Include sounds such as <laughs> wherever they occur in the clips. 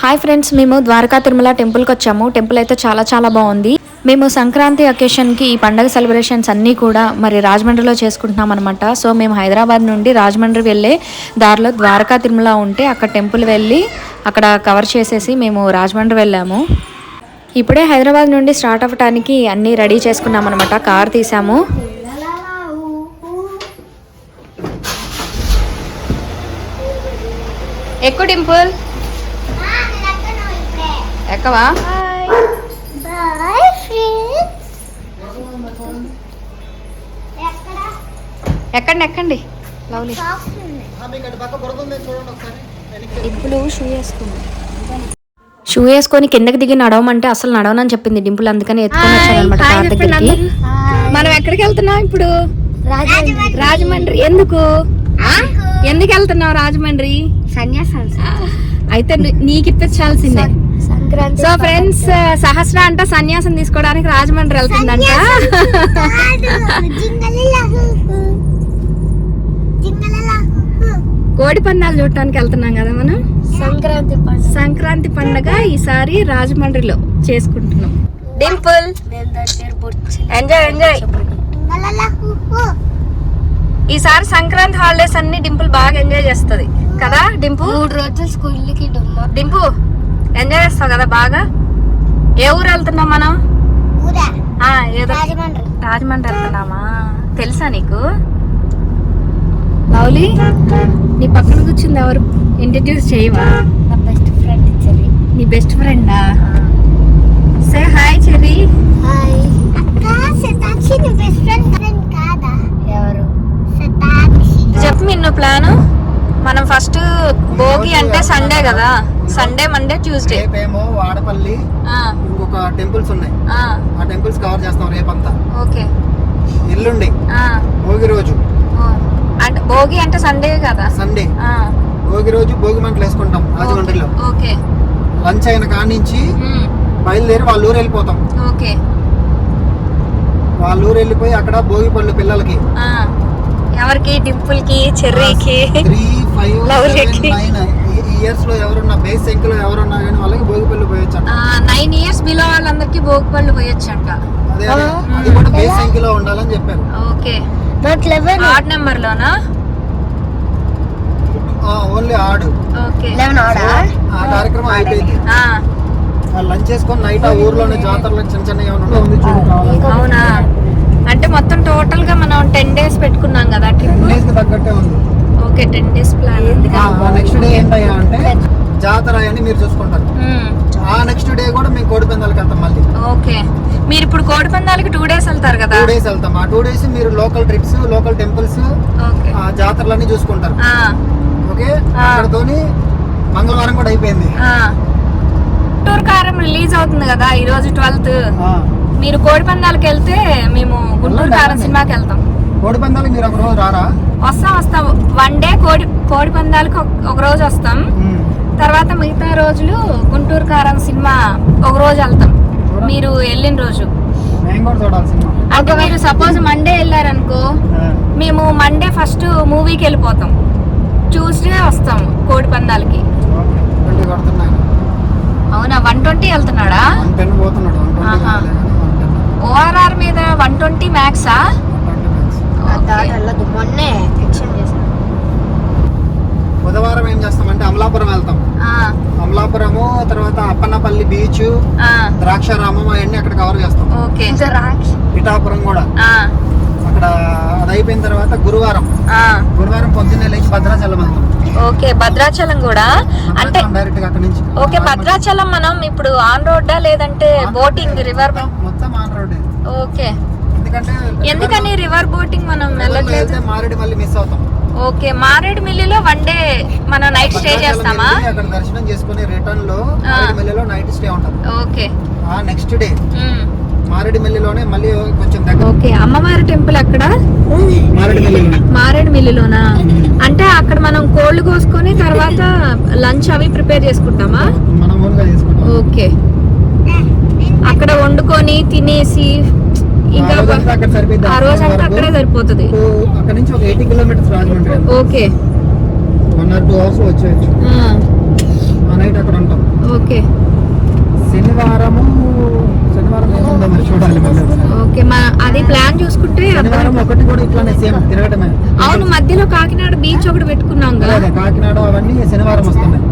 Hi friends మేము ద్వారకా తిరుమల టెంపుల్కి వచ్చాము. టెంపుల్ అయితే చాలా చాలా బాగుంది. మేము సంక్రాంతి అకేషన్కి ఈ పండగ సెలబ్రేషన్స్ అన్నీ కూడా మరి రాజమండ్రిలో చేసుకుంటున్నాం అనమాట సో మేము హైదరాబాద్ నుండి రాజమండ్రి వెళ్ళే దారిలో ద్వారకా తిరుమల ఉంటే అక్కడ టెంపుల్ వెళ్ళి అక్కడ కవర్ చేసేసి మేము రాజమండ్రి వెళ్ళాము. ఇప్పుడే హైదరాబాద్ నుండి స్టార్ట్ అవ్వటానికి అన్నీ రెడీ చేసుకున్నాం అనమాట కార్ తీసాము. ఎక్కువ డింపుల్ ఎక్కవా? ఎక్కండి? ఎక్కండి లవ్లీ. డింపుల్ షూ వేసుకుంది. షూ వేసుకొని కిందకి దిగి నడవమంటే అసలు నడవనని చెప్పింది డింపుల్ అందుకని ఎత్తుకొని వచ్చాను అనమాట కార్ దగ్గరికి మనం ఎక్కడికి వెళ్తున్నాం ఇప్పుడు? రాజమండ్రి. ఎందుకు? ఎందుకు వెళ్తున్నావు రాజమండ్రి? సన్యాసం అయితే నీకు ఇప్పించాల్సిందే. సంక్రాంతి సో ఫ్రెండ్స్ సహస్ర అంట సన్యాసం తీసుకోవడానికి రాజమండ్రి వెళ్తుందంట. కోడి పందాలు చూడటానికి వెళ్తున్నాం కదా మనం? సంక్రాంతి పండుగ. సంక్రాంతి పండగ ఈసారి రాజమండ్రిలో చేసుకుంటున్నాం. డింపుల్ ఎంజాయ్ ఎంజాయ్ ఈసారి సంక్రాంతి హాలిడేస్ అన్ని డింపుల్ బాగా ఎంజాయ్ చేస్తది. కదా డింపు? మూడు రోజులు స్కూల్కి డింపు? ఎంజాయ్ చేస్తావు కదా బాగా? ఏ ఊరు వెళ్తున్నాం మనం? ఏదో రాజమండ్రి. వెళ్తున్నామా? తెలుసా నీకు? లవ్లీ నీ పక్కన కూర్చుంది ఎవరు? ఇంట్రడ్యూస్ చేయవా? నా బెస్ట్ ఫ్రెండ్ చెల్లి నీ బెస్ట్ ఫ్రెండా? Say hi Cherry. హాయ్. అక్క శతాక్షి నీ బెస్ట్ ఫ్రెండ్ ఫ్రెండ్ కాదా? ఎవరు? శతాక్షి. చెప్పు నిన్ను ప్లాన్. మనం ఫస్ట్ భోగి అంటే సండే కదా. సండే మండే ట్యూస్డే రేపేమో వాడపల్లి ఇంకొక టెంపుల్స్ ఉన్నాయి. ఆ. టెంపుల్స్ కవర్ చేస్తాం రేపంతా. ఓకే. ఎల్లుండి భోగి రోజు. అంటే భోగి అంటే సండే కదా? సండే భోగి రోజు భోగి మంటలు వేసుకుంటాం రాజమండ్రిలో. ఓకే. లంచ్ అయిన కాడి నుంచి ఉమ్, బయలుదేరి వాళ్ళ ఊరు వెళ్ళిపోతాం. ఓకే. వాళ్ళ ఊరు వెళ్ళిపోయి అక్కడ భోగి పళ్ళు పిల్లలకి. ఎవరికి? డింపుల్కి చెర్రీకి త్రీ ఫైవ్. <laughs> నైన్ ఇయర్స్లో ఎవరున్నా బేస్ సంఖ్యలో ఎవరున్నా కానీ వాళ్ళకి భోగి పళ్ళు పోయొచ్చు నైన్ ఇయర్స్ బిలో వాళ్ళందరికీ భోగి పళ్ళు పోయొచ్చంట. అదే కూడా బేస్ సంఖ్యలో ఉండాలని చెప్పారు. Okay. Not eleven odd number లోనా? Only odd okay. లెవెన్ ఆడా ఆ కార్యక్రమం అయిపోయింది. ఆ, లంచ్ చేసుకొని నైట్ ఆ ఊర్లోనే జాతరలో చిన్న చిన్న ఏమైనా ఉంది చూడు. అవునా? అంటే మొత్తం టోటల్గా మనం టెన్ డేస్ పెట్టుకున్నాం కదా ట్రిప్కి తగ్గట్టే ఉంది. ఓకే టెన్ డేస్ ప్లాన్ ఉంది నెక్స్ట్ డే ఏంటయ్యా అంటే జాతర అని మీరు చూసుకుంటారు. ఆ నెక్స్ట్ డే కూడా మేము కోడి పందాలకి వెళ్తాం మళ్ళీ. ఓకే. మీరు ఇప్పుడు కోడి పందాలకి టూ డేస్ వెళ్తారు కదా? టూ డేస్ వెళ్తాం. ఆ టూ డేస్ మీరు local trips local temples okay ఆ జాతరలన్నీ చూసుకుంటారు. ఆ, ఓకే. అక్కడతోని మంగళవారం కూడా అయిపోయింది. ఆ. టూర్ కారం రిలీజ్ అవుతుంది కదా ఈ రోజు ట్వెల్త్ ఆ. మీరు కోడి పందాలకి వెళ్తే మేము గుంటూరు కారం సినిమాకి వెళ్తాం. కోడి పందాలకి మీరు ఒక రోజు రారా? వస్తాం వస్తాం. వన్ డే కోడి కోడి పందాలకి ఒక- రోజు వస్తాం. తర్వాత మిగతా రోజులు గుంటూరు కారం సినిమా ఒక రోజు వెళ్తాం. మీరు వెళ్ళిన రోజు. అంటే మీరు సపోజ్ మండే వెళ్ళారనుకో. మేము మండే ఫస్ట్ మూవీకి వెళ్ళిపోతాం. ట్యూస్డే వస్తాం కోడి పందాలకి. అవునా? వన్ ట్వంటీ వెళ్తున్నాడా? ఓఆర్ఆర్ మీద వన్ ట్వంటీ మ్యాక్సా వెళ్ళదు మొన్నే ఎక్స్చేంజ్ చేశాను. బుధవారం ఏం చేస్తామంటే అమలాపురం వెళ్తాం. అమలాపురము తర్వాత అప్పన్నపల్లి బీచ్ ద్రాక్షారామం అవన్నీ అక్కడ కవర్ చేస్తాం. ఓకే. పిఠాపురం కూడా. ఆ, అక్కడ అది అయిపోయిన తర్వాత గురువారం. ఆ, గురువారం పొద్దున్నే లేచి భద్రాచలం వెళ్తాం. ఓకే భద్రాచలం కూడా. అంటే డైరెక్ట్ అక్కడ నుంచి. ఓకే భద్రాచలం మనం ఇప్పుడు ఆన్ రోడ్డా లేదంటే బోటింగ్ రివర్ మొత్తం- ఆన్ రోడ్ ఓకే. ఎందుకని రివర్ బోటింగ్ మనం వెళ్ళట్లేదు? మారేడు మళ్ళీ మిస్ అవుతాం. ఓకే మారేడుమిల్లిలో వన్ డే మనం నైట్ స్టే చేస్తామా? అక్కడ దర్శనం చేసుకుని రిటర్న్లో మారేడుమల్లిలో నైట్ స్టే ఉంటుంది. ఓకే. ఆ నెక్స్ట్ డే. మారేడుమల్లిలోనే మళ్ళీ కొంచెం దగ్గర. ఓకే అమ్మవారి టెంపుల్ అక్కడ మారేడుమల్లిలో మారేడుమిల్లిలోనా అంటే అక్కడ మనం కోళ్ళు కోసుకొని తర్వాత లంచ్ అవి ప్రిపేర్ చేసుకుంటామా? మనం ఓకే. అక్కడ వండుకొని తినేసి ఇంకా ఆ. ఆ రోజంతా అక్కడే సరిపోతుంది. అక్కడ నుంచి ఒక eighty kilometres Rajahmundry okay. One or two hours వచ్చేయచ్చు. ఆ, నైట్ అక్కడ ఉంటాం. ఓకే. శనివారము శనివారం ఏముందో మరి చూడాలి. మళ్ళీ అది ప్లాన్ చూసుకుంటే ఒకటి కూడా ఇట్లానే సేమ్ తిరగటమే. అవును మధ్యలో కాకినాడ బీచ్ ఒకటి పెట్టుకున్నాం కదా. కాకినాడ అవన్నీ శనివారం వస్తున్నాయి.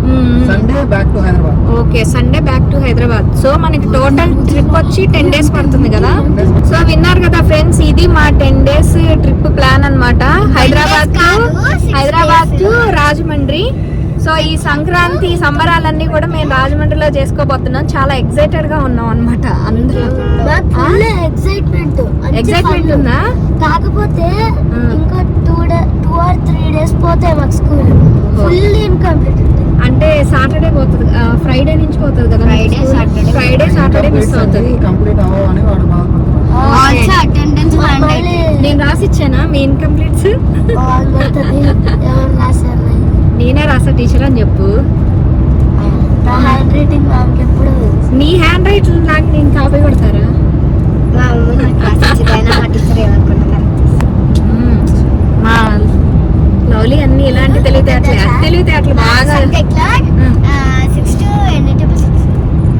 Sunday back to Hyderabad okay Sunday back to Hyderabad so మనకి టోటల్ ట్రిప్ వచ్చి టెన్ డేస్ పడుతుంది కదా. సో విన్నారు కదా ఫ్రెండ్స్ ఇది మా టెన్ డేస్ ట్రిప్ ప్లాన్ అన్నమాట. Hyderabad to Hyderabad. To Rajahmundry. So ఈ సంక్రాంతి సంబరాలన్నీ కూడా మేము రాజమండ్రిలో చేసుకోబోతున్నాం. చాలా ఎక్సైటెడ్గా ఉన్నాం అన్నమాట అందరూ. ఫుల్ ఎక్సైట్మెంట్ ఎక్సైట్మెంట్ ఉందా? కాకపోతే. ఇంకా two day two or three days పోతాయి మాకు స్కూల్ ఫుల్ ఇన్కంప్లీట్ అంటే సాటర్డే పోతుంది. ఫ్రైడే నుంచి పోతుంది కదా Friday, Saturday. Friday Saturday miss అవుతుంది. కంప్లీట్ అవ్వని వాడు ఆల్సో అటెండెన్స్ నేను రాసిచ్చానా మీ ఇన్కంప్లీట్స్ ఎవరు రాశారు? నేనే రాసా టీచర్ అని చెప్పు. నా హ్యాండ్ రైటింగ్ ఎప్పుడు నీ హ్యాండ్ రైట్ నాకు నేను కాపీ కొడతారా? మా అమ్మ నాకు మా టీచర్. మా లవ్లీ అన్ని ఇలాంటి తెలివితేటలే. తెలివితేటలు బాగా. Six to tables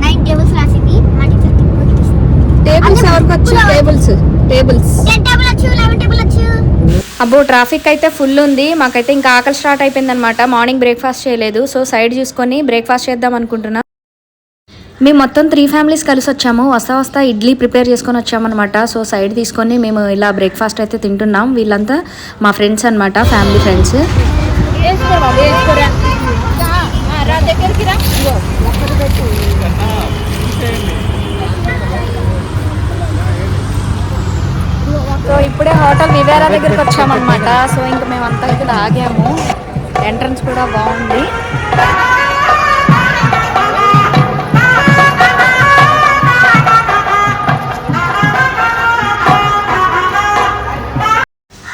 nine tables రాసింది మా టీచర్ టేబుల్స్ ఎవరికి వచ్చు టేబుల్స్ టేబుల్స్ టెన్ టేబుల్ వచ్చు లెవెన్ టేబుల్ వచ్చు అబ్బో ట్రాఫిక్ అయితే ఫుల్ ఉంది. మాకైతే ఇంకా ఆకలి స్టార్ట్ అయిపోయింది అనమాట మార్నింగ్ బ్రేక్ఫాస్ట్ చేయలేదు. సో సైడ్ చూసుకొని బ్రేక్ఫాస్ట్ చేద్దాం అనుకుంటున్నా. మేము మొత్తం త్రీ ఫ్యామిలీస్ కలిసి వచ్చాము. వస్తా వస్తా ఇడ్లీ ప్రిపేర్ చేసుకొని వచ్చామన్నమాట. సో సైడ్ తీసుకొని మేము ఇలా బ్రేక్ఫాస్ట్ అయితే తింటున్నాం. వీళ్ళంతా మా ఫ్రెండ్స్ అనమాట ఫ్యామిలీ ఫ్రెండ్స్ సో వివేరా దగ్గరికి వచ్చామన్నమాట. సో ఇంకా మేమంతా ఇక్కడ ఆగాము. ఎంట్రన్స్ కూడా బాగుంది.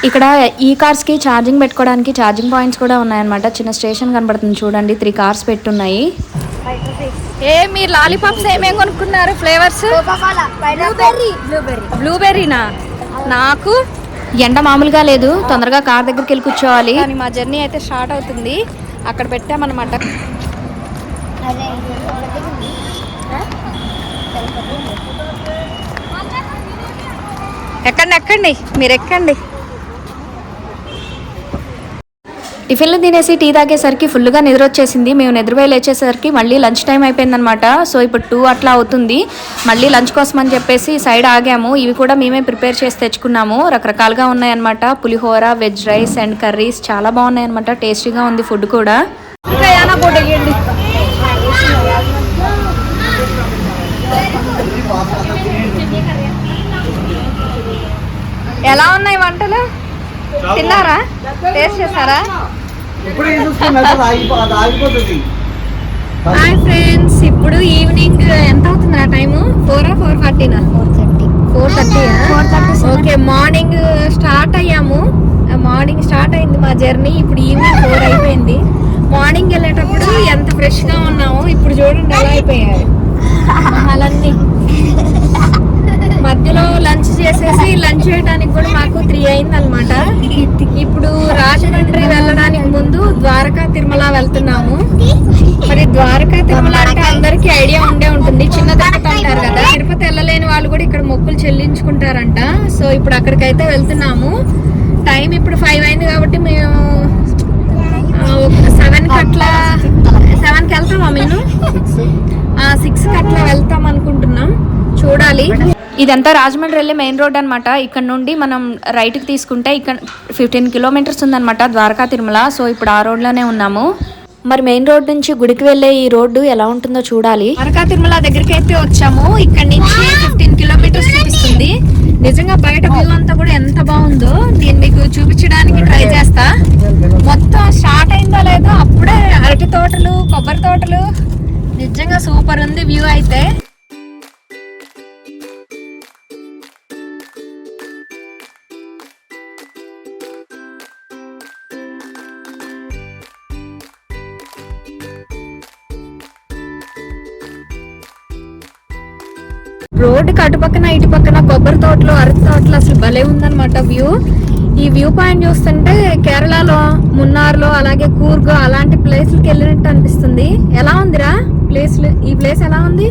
ఇక్కడ ఈ కార్స్కి ఛార్జింగ్ పెట్టుకోవడానికి ఛార్జింగ్ పాయింట్స్ కూడా ఉన్నాయన్నమాట. చిన్న స్టేషన్ కనబడుతుంది చూడండి. Three cars పెట్టున్నాయి. ఏ మీరు లాలీపాప్స్ ఏమేం కొనుక్కున్నారు? ఫ్లేవర్స్ బ్లూబెర్రీ బ్లూబెర్రీనా నాకు ఎండ మామూలుగా లేదు. తొందరగా కార్ దగ్గరికి వెళ్ళి కూర్చోవాలి. కానీ మా జర్నీ అయితే స్టార్ట్ అవుతుంది. అక్కడ పెట్టామన్నమాట. ఎక్కండి ఎక్కండి. మీరు ఎక్కండి టిఫిన్లు తినేసి టీ తాగేసరికి ఫుల్గా నిద్ర వచ్చేసింది మేము నిద్రపోయి లేచేసరికి మళ్ళీ లంచ్ టైం అయిపోయిందనమాట సో ఇప్పుడు టూ అట్లా అవుతుంది. మళ్ళీ లంచ్ కోసం అని చెప్పేసి సైడ్ ఆగాము. ఇవి కూడా మేమే ప్రిపేర్ చేసి తెచ్చుకున్నాము. రకరకాలుగా ఉన్నాయన్నమాట. పులిహోర వెజ్ రైస్ అండ్ కర్రీస్ చాలా బాగున్నాయి అనమాట టేస్టీగా ఉంది ఫుడ్ కూడా. ఎలా ఉన్నాయి వంటలు? తిన్నారా? టేస్ట్ ఆగిపోతుంది. హాయ్ ఫ్రెండ్స్ ఇప్పుడు ఈవినింగ్ ఎంత అవుతుంది ఆ time? Four four ఫార్టీనా? Four thirty. Four thirty four thirty okay morning start అయ్యాము. మార్నింగ్ స్టార్ట్ అయింది మా జర్నీ ఇప్పుడు ఈవినింగ్ ఫోర్ అయిపోయింది. మార్నింగ్ వెళ్ళేటప్పుడు ఎంత ఫ్రెష్గా ఉన్నాము ఇప్పుడు చూడండి ఎలా అయిపోయారు మొహాలన్నీ మధ్యలో లంచ్ చేసేసి లంచ్ చేయడానికి కూడా మాకు త్రీ అయింది అనమాట ఇప్పుడు రాజమండ్రి వెళ్ళడానికి ముందు ద్వారకా తిరుమల వెళ్తున్నాము. మరి ద్వారకా తిరుమల అంటే అందరికి ఐడియా ఉండే ఉంటుంది. చిన్న తిరుపతి అంటారు కదా. తిరుపతి వెళ్ళలేని వాళ్ళు కూడా ఇక్కడ మొక్కులు చెల్లించుకుంటారంట. సో ఇప్పుడు అక్కడికైతే వెళ్తున్నాము. టైం ఇప్పుడు ఫైవ్ అయింది కాబట్టి మేము సెవెన్ అట్లా సెవెన్కి వెళ్తామా మేము సిక్స్. అట్లా వెళ్తాం అనుకుంటున్నాం. చూడాలి. ఇదంతా రాజమండ్రి వెళ్ళే మెయిన్ రోడ్ అనమాట ఇక్కడ నుండి మనం రైట్కి తీసుకుంటే ఇక్కడ ఫిఫ్టీన్ కిలోమీటర్స్ ఉందన్నమాట ద్వారకా తిరుమల. సో ఇప్పుడు ఆ రోడ్లోనే ఉన్నాము. మరి మెయిన్ రోడ్ నుంచి గుడికి వెళ్ళే ఈ రోడ్డు ఎలా ఉంటుందో చూడాలి. ద్వారకా తిరుమల దగ్గరికి అయితే వచ్చాము. ఇక్కడ నుంచి ఫిఫ్టీన్ కిలోమీటర్స్ చూపిస్తుంది. నిజంగా బయట వ్యూ అంతా కూడా ఎంత బాగుందో నేను మీకు చూపించడానికి ట్రై చేస్తా. మొత్తం స్టార్ట్ అయిందో లేదో అప్పుడే అరటి తోటలు కొబ్బరి తోటలు. నిజంగా సూపర్ ఉంది వ్యూ అయితే. రోడ్డుకి అటు పక్కన ఇటు పక్కన కొబ్బరి తోటలు అరటి తోటలు అసలు భలే ఉందన్నమాట వ్యూ. ఈ వ్యూ పాయింట్ చూస్తుంటే కేరళలో మున్నార్లో అలాగే కూర్గ్ అలాంటి ప్లేస్లకి వెళ్ళినట్టు అనిపిస్తుంది. ఎలా ఉందిరా ప్లేస్ ఈ ప్లేస్ ఎలా ఉంది.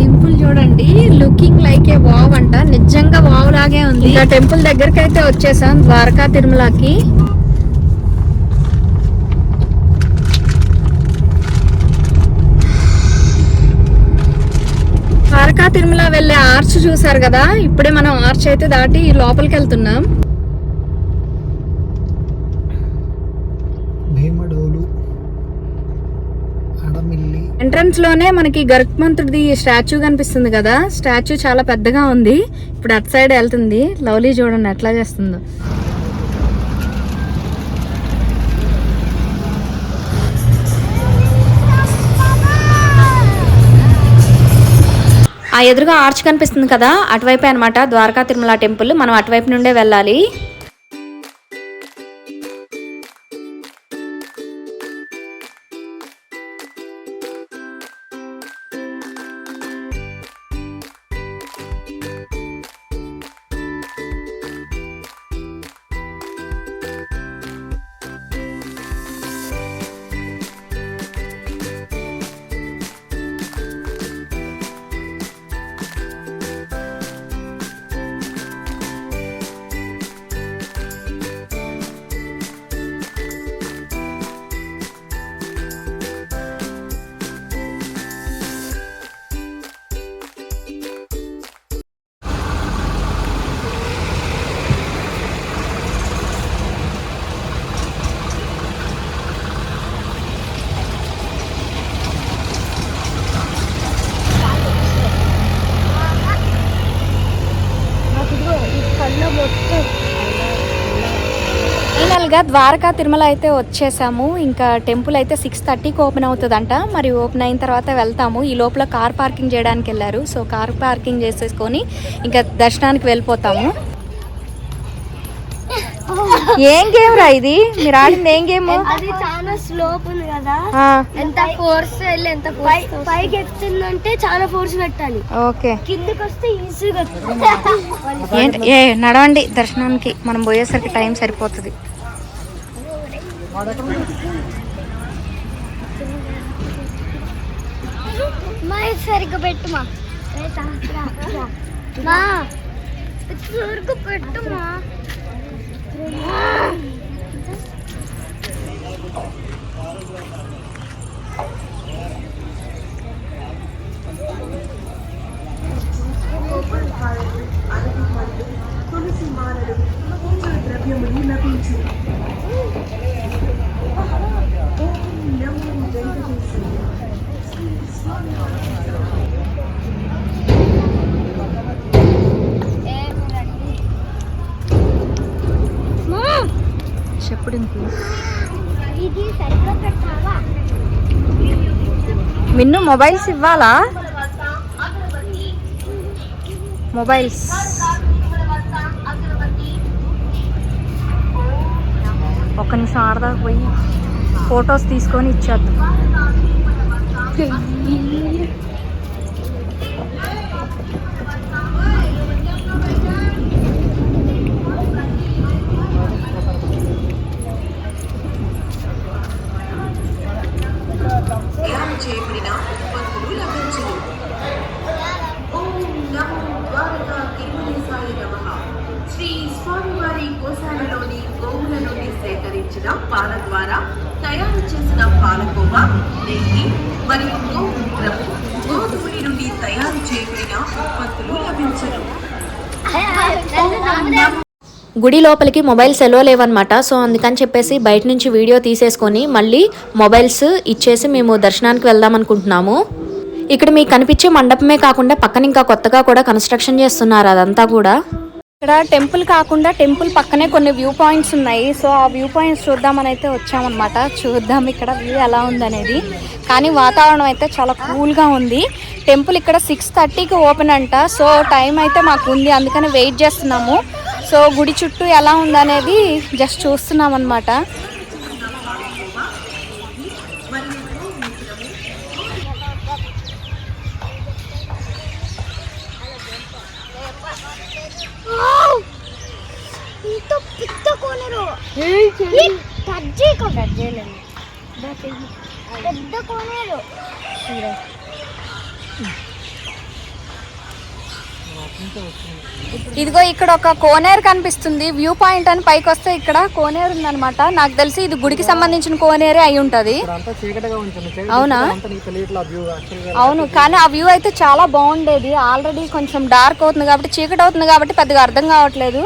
టెంపుల్ చూడండి. లుకింగ్ లైక్ ఏ వావ్ అంట. నిజంగా వావ్ లాగే ఉంది. ఇంకా టెంపుల్ దగ్గరికి అయితే వచ్చేసాం ద్వారకా తిరుమలకి. ద్వారకా తిరుమల వెళ్ళే ఆర్చ్ చూసారు కదా? ఇప్పుడే మనం ఆర్చ్ అయితే దాటి లోపలికి వెళ్తున్నాం ఎంట్రన్స్లోనే మనకి గరుత్మంతుడిది స్టాచ్యూ కనిపిస్తుంది కదా? స్టాచ్యూ చాలా పెద్దగా ఉంది. ఇప్పుడు అటు సైడ్ వెళ్తుంది. లవ్లీ చూడండి ఎట్లా చేస్తుందో. ఎదురుగా ఆర్చ్ కనిపిస్తుంది కదా అటువైపే అన్నమాట ద్వారకా తిరుమల టెంపుల్. మనం అటువైపు నుండే వెళ్ళాలి. ఫైనల్గా ద్వారకా తిరుమల అయితే వచ్చేసాము. ఇంకా టెంపుల్ అయితే సిక్స్ థర్టీకి ఓపెన్ అవుతుందంట. మరి ఓపెన్ అయిన తర్వాత వెళ్తాము. ఈ లోపల కార్ పార్కింగ్ చేయడానికి వెళ్ళారు. సో కార్ పార్కింగ్ చేసేసుకొని ఇంకా దర్శనానికి వెళ్ళిపోతాము. ఏం గేమ్ రా ఇది? మీరు ఆడింది ఏం గేమ్ అది చాలా స్లోప్ ఉంది కదా. ఎంత ఫోర్స్ వెళ్ళి ఎంత పైకి ఎక్కుతుందంటే చాలా ఫోర్స్ పెట్టాలి. ఓకే. కిందకి వస్తే ఈజీగా నడవండి. దర్శనానికి మనం పోయేసరికి టైం సరిపోతుంది. మా ఇది సరిగ్గా పెట్టుమా మా ఇది సరిగ్గా పెట్టుమా మిన్ను మొబైల్స్ ఇవ్వాలా? మొబైల్స్. ఒక్క నిమిషం ఆడదాకా పోయి ఫొటోస్ తీసుకొని ఇచ్చేద్దాం. గుడి లోపలికి మొబైల్ సెలవు లేవన్నమాట సో అందుకని చెప్పేసి బయట నుంచి వీడియో తీసేసుకొని మళ్ళీ మొబైల్స్ ఇచ్చేసి మేము దర్శనానికి వెళ్దాం అనుకుంటున్నాము. ఇక్కడ మీకు కనిపించే మండపమే కాకుండా పక్కన ఇంకా కొత్తగా కూడా కన్స్ట్రక్షన్ చేస్తున్నారు అదంతా కూడా. ఇక్కడ టెంపుల్ కాకుండా టెంపుల్ పక్కనే కొన్ని వ్యూ పాయింట్స్ ఉన్నాయి. సో ఆ వ్యూ పాయింట్స్ చూద్దామని అయితే వచ్చామన్నమాట. చూద్దాం ఇక్కడ వ్యూ ఎలా ఉందనేది. కానీ వాతావరణం అయితే చాలా కూల్గా ఉంది. టెంపుల్ ఇక్కడ సిక్స్ థర్టీకి ఓపెన్ అంట. సో టైం అయితే మాకు ఉంది. అందుకని వెయిట్ చేస్తున్నాము. సో గుడి చుట్టూ ఎలా ఉందనేది జస్ట్ చూస్తున్నాం అనమాట కోనరు. పెద్ద కోనేరు. ఇదిగో ఇక్కడ ఒక కోనేరు కనిపిస్తుంది. వ్యూ పాయింట్ అని పైకి వస్తే ఇక్కడ కోనేరు ఉందన్నమాట. నాకు తెలిసి ఇది గుడికి సంబంధించిన కోనేరే అయి ఉంటది. అవునా? అవును కానీ ఆ వ్యూ అయితే చాలా బాగుండేది. ఆల్రెడీ కొంచెం డార్క్ అవుతుంది కాబట్టి చీకటి అవుతుంది కాబట్టి పెద్దగా అర్థం కావట్లేదు.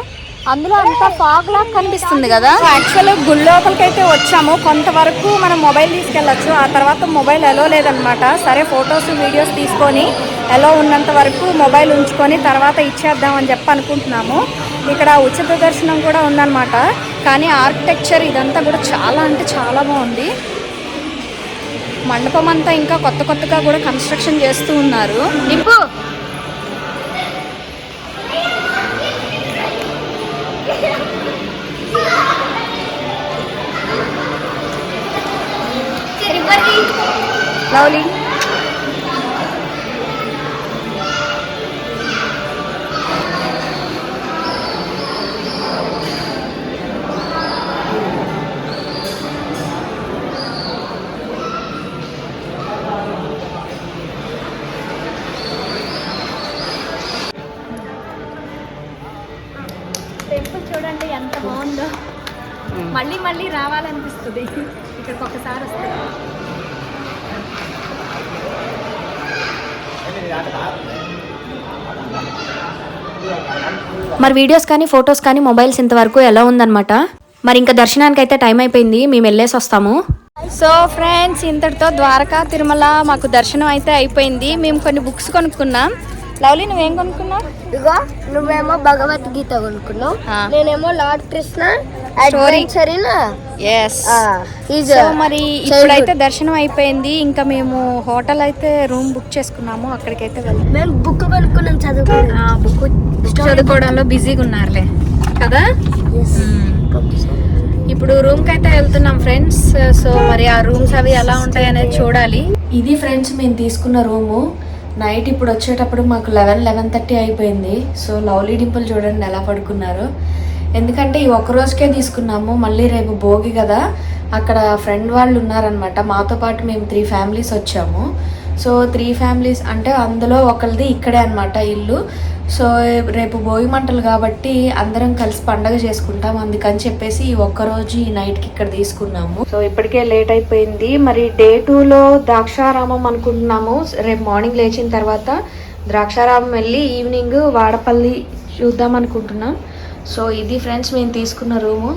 అందులో అంతా ఫాగ్ లాగా కనిపిస్తుంది కదా. యాక్చువల్ గుడి లోపలికి అయితే వచ్చాము. కొంతవరకు మనం మొబైల్ తీసుకెళ్ళచ్చు. ఆ తర్వాత మొబైల్ ఎలో లేదనమాట. సరే ఫొటోస్ వీడియోస్ తీసుకొని ఎలో ఉన్నంత వరకు మొబైల్ ఉంచుకొని తర్వాత ఇచ్చేద్దాం అని చెప్పి అనుకుంటున్నాము. ఇక్కడ ఉచిత దర్శనం కూడా ఉందన్నమాట కానీ ఆర్కిటెక్చర్ ఇదంతా కూడా చాలా అంటే చాలా బాగుంది. మండపం అంతా ఇంకా కొత్త కొత్తగా కూడా కన్స్ట్రక్షన్ చేస్తూ ఉన్నారు. నింపు! లవ్లీ. టెంపుల్ చూడండి ఎంత బాగుందో. మళ్ళీ మళ్ళీ రావాలనిపిస్తుంది. ఇక్కడికి ఒకసారి వస్తే. మరి వీడియోస్ కానీ ఫొటోస్ కానీ మొబైల్స్ ఇంతవరకు ఎలా ఉందన్నమాట? మరి ఇంకా దర్శనానికి అయితే టైం అయిపోయింది మేము వెళ్ళేసి వస్తాము. సో ఫ్రెండ్స్ ఇంతటితో ద్వారకా తిరుమల మాకు దర్శనం అయితే అయిపోయింది. మేము కొన్ని బుక్స్ కొనుక్కున్నాం. లవ్లీ నువ్వేం కొనుక్కున్నావు? ఇగో నువ్వేమో భగవద్గీత కొనుక్కున్నావు. నేనేమో Lord Krishna as it is so మరి ఇప్పుడైతే దర్శనం అయిపోయింది. ఇంకా మేము హోటల్ అయితే రూమ్ బుక్ చేసుకున్నాము. అక్కడికైతే వెళ్తాం మేము బుక్ కొనుక్కున్నాం చదువుకో బుక్ బుక్ చదువుకోవడంలో బిజీగా ఉన్నారులే. కదా? ఇప్పుడు రూమ్కి అయితే వెళ్తున్నాం ఫ్రెండ్స్ సో మరి ఆ రూమ్స్ అవి ఎలా ఉంటాయి అనేది చూడాలి. ఇది ఫ్రెండ్స్ మేము తీసుకున్న రూము. నైట్ ఇప్పుడు వచ్చేటప్పుడు మాకు లెవెన్ లెవెన్ థర్టీ అయిపోయింది. సో లవ్లీ డింపుల్ చూడండి ఎలా పడుకున్నారు. ఎందుకంటే ఈ ఒక్క రోజుకే తీసుకున్నాము మళ్ళీ రేపు భోగి కదా. అక్కడ ఫ్రెండ్ వాళ్ళు ఉన్నారనమాట మాతో పాటు మేము త్రీ ఫ్యామిలీస్ వచ్చాము. సో త్రీ ఫ్యామిలీస్ అంటే అందులో ఒకరిది ఇక్కడే అనమాట ఇల్లు. సో రేపు భోగి మంటలు కాబట్టి అందరం కలిసి పండగ చేసుకుంటాం అందుకని చెప్పేసి ఈ ఒక్క రోజు ఈ నైట్కి ఇక్కడ తీసుకున్నాము. సో ఇప్పటికే లేట్ అయిపోయింది. మరి డే టూలో ద్రాక్షారామం అనుకుంటున్నాము. రేపు మార్నింగ్ లేచిన తర్వాత ద్రాక్షారామం వెళ్ళి ఈవినింగ్ వాడపల్లి చూద్దాం అనుకుంటున్నాం. సో ఇది ఫ్రెండ్స్ మేము తీసుకున్న రూము.